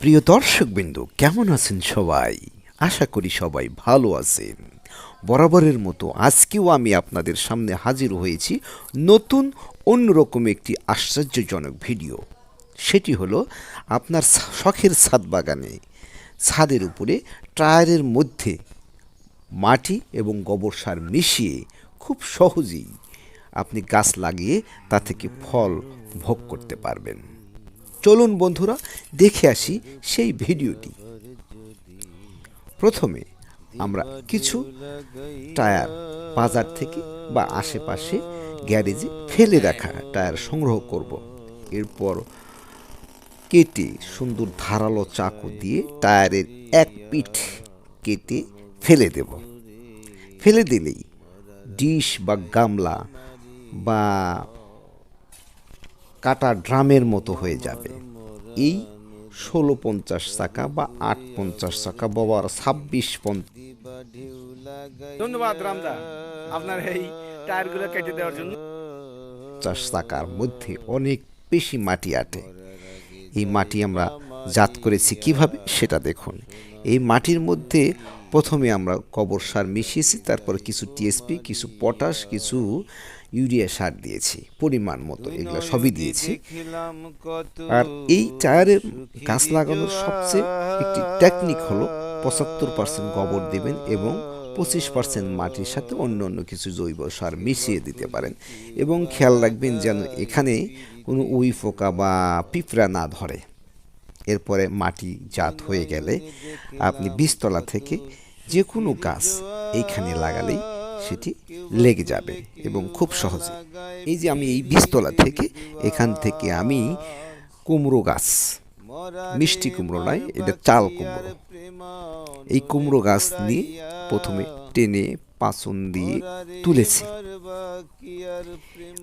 প্রিয় দর্শকবৃন্দ, কেমন আছেন সবাই? আশা করি সবাই ভালো আছেন। বরাবরের মতো আজকেও আমি আপনাদের সামনে হাজির হয়েছি নতুন অন্যরকম একটি আশ্চর্যজনক ভিডিও। সেটি হলো আপনার শখের ছাদ বাগানে। ছাদের উপরে টায়ারের মধ্যে মাটি এবং গোবর সার মিশিয়ে খুব সহজেই আপনি গাছ লাগিয়ে তা থেকে ফল ভোগ করতে পারবেন। চলুন বন্ধুরা, দেখে আসি সেই ভিডিওটি। প্রথমে আমরা কিছু টায়ার বাজার থেকে বা আশেপাশে গ্যারেজে ফেলে রাখা টায়ার সংগ্রহ করব। এরপর কেটে সুন্দর ধারালো চাকু দিয়ে টায়ারের এক পিঠ কেটে ফেলে দেব। ফেলে দিলেই ডিশ বা গামলা বা কাটা ড্রামের মতো হয়ে যাবে। এই ষোলো পঞ্চাশ চাকা বা আট পঞ্চাশ চাকা বাবার ছাব্বিশ ধন্যবাদ রামদা। আপনার এই টায়ারগুলো কেটে দেওয়ার জন্য। পঞ্চাশ চাকার মধ্যে অনেক বেশি মাটি আটে। এই মাটি আমরা জাত করেছি কীভাবে সেটা দেখুন। এই মাটির মধ্যে প্রথমে আমরা গোবর সার মিশিয়েছি, তারপর কিছু টিএসপি, কিছু পটাশ, কিছু ইউরিয়া সার দিয়েছি, পরিমাণ মতো এগুলো সবই দিয়েছি। আর এই টায়ারের গাছ লাগানোর সবচেয়ে একটি টেকনিক হলো পঁচাত্তর পার্সেন্ট গোবর দেবেন এবং পঁচিশ পার্সেন্ট মাটির সাথে অন্য অন্য কিছু জৈব সার মিশিয়ে দিতে পারেন। এবং খেয়াল রাখবেন যেন এখানে কোনো উই পোকা বা পিঁপড়া না ধরে। এরপরে মাটি জাত হয়ে গেলে আপনি বীজতলা থেকে যে কোনো গাছ এইখানে লাগালেই সেটি লেগে যাবে এবং খুব সহজে। এই যে আমি এই বীজতলা থেকে এখান থেকে আমি কুমড়ো গাছ, মিষ্টি কুমড়ো নয়, এটা চাল কুমড়ো। এই কুমড়ো গাছ নিয়ে প্রথমে টেনে পাচন দিয়ে তুলেছি।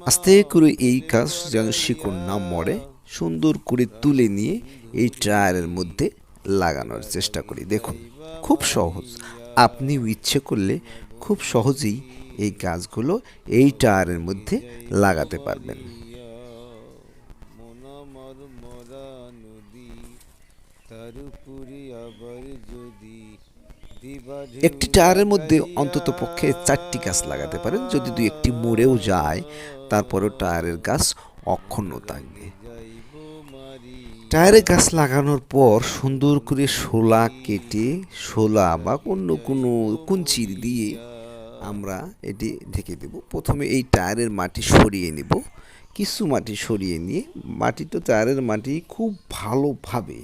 আস্তে করে এই গাছ যেন শিকড় না মরে সুন্দর করে তুলে নিয়ে এই টায়ারের মধ্যে লাগানোর চেষ্টা করি। দেখুন, খুব সহজ। আপনিও ইচ্ছে করলে খুব সহজেই এই গাছগুলো এই টায়ারের মধ্যে লাগাতে পারবেন। একটি টায়ারের মধ্যে অন্তত পক্ষে চারটি গাছ লাগাতে পারেন। যদি দুই একটি মরেও যায়, তারপরেও টায়ারের গাছ অক্ষুণ্ণ থাকবে। টায়ারে গাছ লাগানোর পর সুন্দর করে শোলা কেটে, শোলা বা অন্য কোনো কুঞ্চি দিয়ে আমরা এটি ঢেকে দেব। প্রথমে এই টায়ারের মাটি সরিয়ে নেব। কিছু মাটি সরিয়ে নিয়ে মাটি তো টায়ারের মাটি খুব ভালোভাবে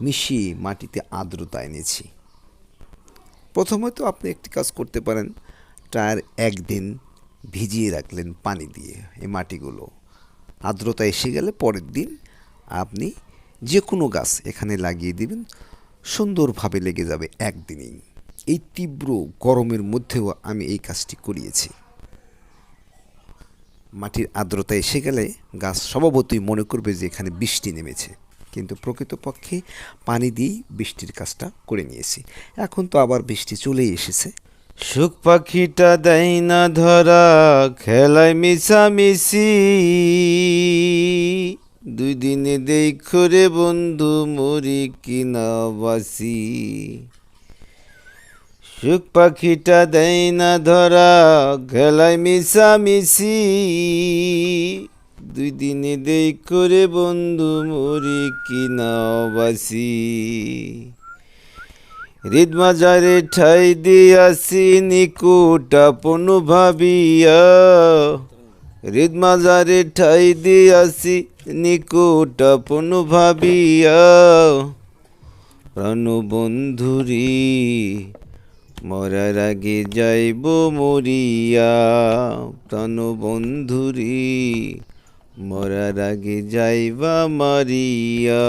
মিশিয়ে মাটিতে আর্দ্রতা এনেছি। প্রথমে তো আপনি একটি কাজ করতে পারেন। টায়ার একদিন ভিজিয়ে রাখলেন পানি দিয়ে এই মাটিগুলো। আর্দ্রতা এসে গেলে পরের দিন আপনি যে কোনো গাছ এখানে লাগিয়ে দিবেন, সুন্দরভাবে লেগে যাবে একদিনেই। এই তীব্র গরমের মধ্যেও আমি এই কাজটি করিয়েছি। মাটির আর্দ্রতা এসে গেলে গাছ স্বভাবতই মনে করবে যে এখানে বৃষ্টি নেমেছে। কিন্তু প্রকৃতপক্ষে পানি দিয়েই বৃষ্টির কাজটা করে নিয়েছি। এখন তো আবার বৃষ্টি চলেই এসেছে। সুখ পাখিটা দেয় না ধরা, খেলায় মিশামিশি। দুই দিনে দেই করে বন্ধু, মরি কিনা বাসি। সুখ পাখিটা দেয় না ধরা খেলায় মিশামিশি। দুই দিনে দেই করে বন্ধু, মরি কিনা বাসি। হৃদমাজারে ঠাই দিয়াছি, নিকুট আপন ভাবিয়া। হৃদমাজারে ঠাই দিয়াছি নিকুট আপন ভাবিয়া প্রাণ বন্ধুরি, মরার আগে যাইব মরিয়া। প্রাণ বন্ধুরি, মরার আগে যাইবা মারিয়া।